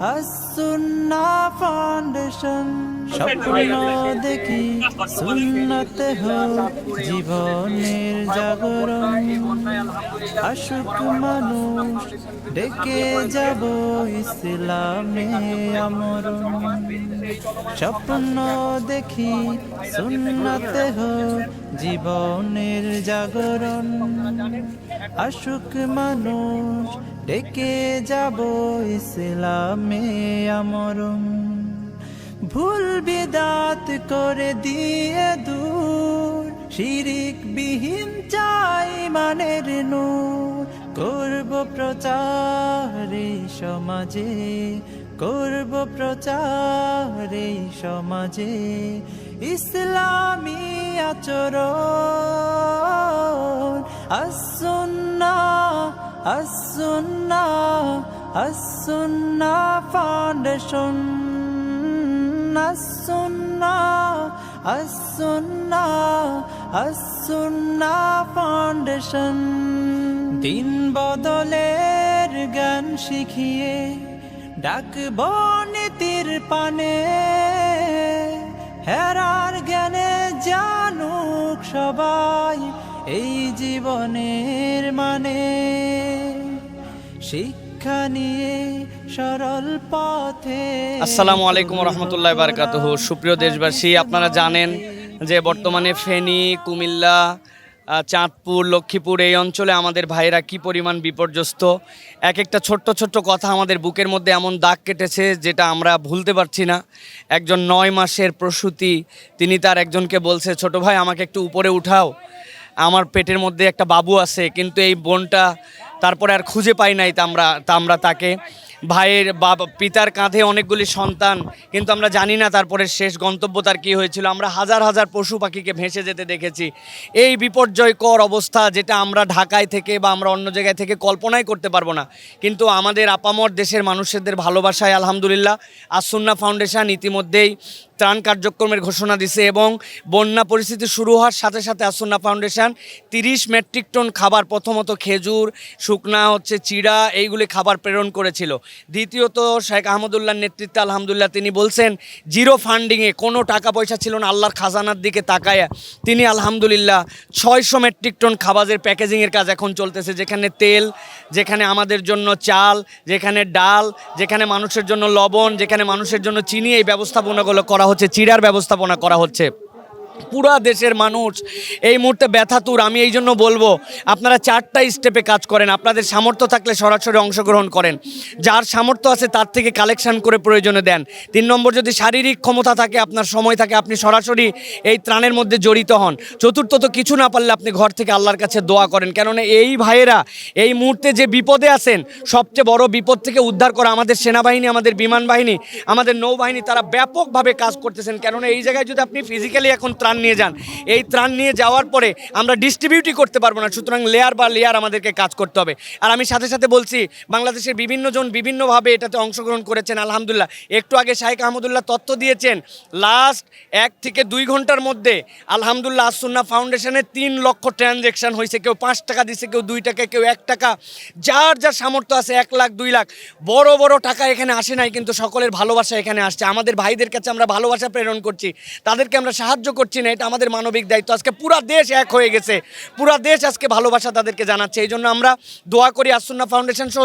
As-Sunnah foundation স্বপ্ন দেখি সুন্নত হোক জীবনের জাগরণ। আসুক মানুষ ডেকে যাব ইসলামে আমরণ। স্বপ্ন দেখি সুন্নত হোক জীবনের জাগরণ। আসুক মানুষ ডেকে যাব ইসলাম আমরণ ভুল বিদাত করে দিয়ে দূর। শিরিক বিহীন চাই মানের নূর। করব প্রচার সমাজে, করব প্রচার সমাজে ইসলামী আচরণ। Assunnah Assunnah Assunnah foundation Assunnah Assunnah Assunnah foundation. দিন বদলের গান শিখিয়ে ডাকব নীতির পানে। হেরার জ্ঞানে জানুক সবাই এই জীবনের মানে। আসসালামু আলাইকুম রহমতুল্লাহ বারকাতুহ। সুপ্রিয় দেশবাসী, আপনারা জানেন যে বর্তমানে ফেনী, কুমিল্লা চাঁদপুর, লক্ষ্মীপুর এই অঞ্চলে আমাদের ভাইয়েরা কি পরিমাণ বিপর্যস্ত? এক একটা ছোট্ট ছোট্ট কথা আমাদের বুকের মধ্যে এমন দাগ কেটেছে যেটা আমরা ভুলতে পারছি না। একজন নয় মাসের প্রসূতি, তিনি তার একজনকে বলছে, ছোট ভাই, আমাকে একটু উপরে উঠাও। আমার পেটের মধ্যে একটা বাবু আছে, কিন্তু এই বোনটা তারপরে আর খুঁজে পাই নাই তা আমরা তাকে। ভাইয়ের বাবা পিতার কাঁধে অনেকগুলি সন্তান, কিন্তু আমরা জানি না তারপরে শেষ গন্তব্য তার কী হয়েছিল। আমরা হাজার হাজার পশু পাখিকে ভেসে যেতে দেখেছি। এই বিপর্যয়কর অবস্থা যেটা আমরা ঢাকায় থেকে বা আমরা অন্য জায়গায় থেকে কল্পনাই করতে পারব না। কিন্তু আমাদের আপামর দেশের মানুষদের ভালোবাসায় আলহামদুলিল্লাহ আসুন্না ফাউন্ডেশন ইতিমধ্যেই ত্রাণ কার্যক্রমের ঘোষণা দিছে এবং বন্যা পরিস্থিতি শুরু হওয়ার সাথে সাথে আসন্না ফাউন্ডেশন তিরিশ মেট্রিক টন খাবার, প্রথমত খেজুর, শুকনা হচ্ছে চিড়া, এইগুলি খাবার প্রেরণ করেছিল। দ্বিতীয়ত শেখ আহমদুল্লাহর নেতৃত্বে আলহামদুলিল্লাহ তিনি বলছেন, জিরো ফান্ডিংয়ে কোনো টাকা পয়সা ছিল না, আল্লাহর খাজানার দিকে তাকায় তিনি আলহামদুলিল্লাহ ছয়শো মেট্রিক টন খাবারের প্যাকেজিংয়ের কাজ এখন চলতেছে, যেখানে তেল, যেখানে আমাদের জন্য চাল, যেখানে ডাল, যেখানে মানুষের জন্য লবণ, যেখানে মানুষের জন্য চিনি, এই ব্যবস্থাপনাগুলো করা হচ্ছে চিড়ার ব্যবস্থাপনা করা হচ্ছে। পুরা দেশের মানুষ, এই মুহূর্তে ব্যথাতুর আমি এই জন্য বলব, আপনারা চারটা স্টেপে কাজ করেন, আপনাদের সামর্থ্য থাকলে সরাসরি অংশগ্রহণ করেন। যার সামর্থ্য আছে তার থেকে কালেকশন করে প্রয়োজনে দেন। তিন নম্বর, যদি শারীরিক ক্ষমতা থাকে, আপনার সময় থাকে, আপনি সরাসরি এই ত্রাণের মধ্যে জড়িত হন। চতুর্থ, তো কিছু না পারলে আপনি ঘর থেকে আল্লাহর কাছে দোয়া করেন। কেননা এই ভাইয়েরা এই মুহূর্তে যে বিপদে আছেন, সবচেয়ে বড় বিপদ থেকে উদ্ধার করা আমাদের সেনাবাহিনী, আমাদের বিমান বাহিনী, আমাদের নৌবাহিনী, তারা ব্যাপকভাবে কাজ করতেছেন। কেননা এই জায়গায় যদি আপনি ফিজিক্যালি এখন ত্রাণ নিয়ে যান। এই ত্রাণ নিয়ে যাওয়ার পরে আমরা ডিস্ট্রিবিউটই করতে পারব না। সুতরাং লেয়ার বা লেয়ার আমাদেরকে কাজ করতে হবে। আর আমি সাথে সাথে বলছি, বাংলাদেশের বিভিন্ন জন বিভিন্নভাবে এটাতে অংশগ্রহণ করেছেন, আলহামদুলিল্লাহ। একটু আগে শাহেক আহমদুল্লাহ তথ্য দিয়েছেন লাস্ট এক থেকে দুই ঘণ্টার মধ্যে আলহামদুলিল্লাহ আসুন্না ফাউন্ডেশনের তিন লক্ষ ট্রানজ্যাকশন হয়েছে। কেউ পাঁচ টাকা দিছে, কেউ দুই টাকা, কেউ এক টাকা। যার যার সামর্থ্য আছে এক লাখ, দুই লাখ। বড় বড় টাকা এখানে আসে নাই, কিন্তু সকলের ভালোবাসা এখানে আসছে। আমাদের ভাইদের কাছে আমরা ভালোবাসা প্রেরণ করছি। তাদেরকে আমরা সাহায্য করছি। না, এটা আমাদের মানবিক দায়িত্ব। আজকে পুরা দেশ এক হয়ে গেছে। পুরা দেশ আজকে ভালোবাসা তাদেরকে জানাচ্ছে। এই জন্য আমরা দোয়া করি আসুন্না ফাউন্ডেশন সহ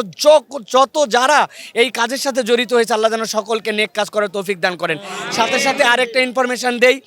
যত যারা এই কাজের সাথে জড়িত হয়েছে, আল্লাহ যেন সকলকে নেক কাজ করার তৌফিক দান করেন। সাথে সাথে আরেকটা ইনফরমেশন দেই।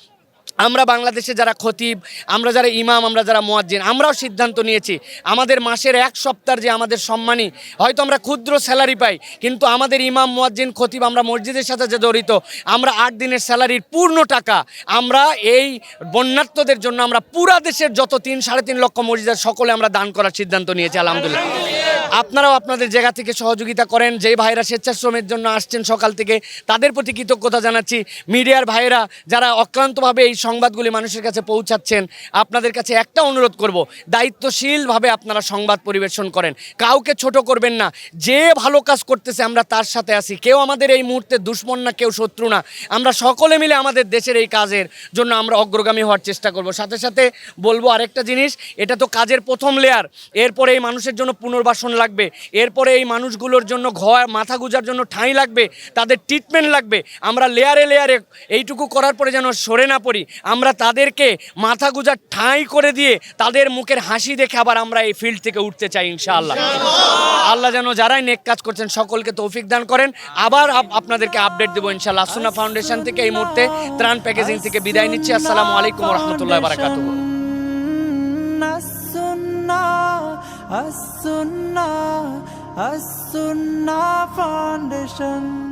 আমরা বাংলাদেশে যারা খতিব, আমরা যারা ইমাম, আমরা যারা মোয়াজ্জিন, আমরাও সিদ্ধান্ত নিয়েছি। আমাদের মাসের এক সপ্তাহ যে আমাদের সম্মানী, হয়তো আমরা ক্ষুদ্র স্যালারি পাই, কিন্তু আমাদের ইমাম, মোয়াজ্জিন, খতিব, আমরা মসজিদের সাথে যে জড়িত, আমরা আট দিনের স্যালারির পূর্ণ টাকা, আমরা এই বন্যার্থদের জন্য আমরা পুরা দেশের যত তিন, সাড়ে তিন লক্ষ মসজিদের সকলে আমরা দান করার সিদ্ধান্ত নিয়েছি, আলহামদুলিল্লাহ। আপনারাও আপনাদের জায়গা থেকে সহযোগিতা করেন। যেই ভাইরা স্বেচ্ছাশ্রমের জন্য আসছেন সকাল থেকে, তাদের প্রতি কৃতজ্ঞতা জানাচ্ছি। মিডিয়ার ভাইয়েরা যারা অক্লান্তভাবে এই সংবাদগুলি মানুষের কাছে পৌঁছাচ্ছেন, আপনাদের কাছে একটা অনুরোধ করব, দায়িত্বশীলভাবে আপনারা সংবাদ পরিবেশন করেন। কাউকে ছোট করবেন না। যে ভালো কাজ করতেছে, আমরা তার সাথে আছি। কেউ আমাদের এই মুহূর্তে দুশ্মন না, কেউ শত্রু না। আমরা সকলে মিলে আমাদের দেশের এই কাজের জন্য আমরা অগ্রগামী হওয়ার চেষ্টা করব। সাথে সাথে বলব আরেকটা জিনিস, এটা তো কাজের প্রথম লেয়ার এরপরে এই মানুষের জন্য পুনর্বাসন লাগবে। এরপরে এই মানুষগুলোর জন্য ঘর, মাথা গুজার জন্য ঠাঁই লাগবে, তাদের ট্রিটমেন্ট লাগবে। আমরা লেয়ারে লেয়ারে এইটুকু করার পরে যেন সরে না পড়ি। আমরা তাদেরকে মাথা গুজার ঠাঁই করে দিয়ে তাদের মুখের হাসি দেখে আবার আমরা এই ফিল্ড থেকে উঠতে চাই ইনশাআল্লাহ। আল্লাহ যেন যারাই নেক কাজ করছেন সকলকে তৌফিক দান করেন। আবার আপনাদেরকে আপডেট দেবো ইনশাআল্লাহ। আসুনা ফাউন্ডেশন থেকে এই মুহূর্তে ত্রাণ প্যাকেজিং থেকে বিদায় নিচ্ছি। আসসালামু আলাইকুম রহমতুল্লাহ বারাকাতুহ। السنة السنة فاونديشن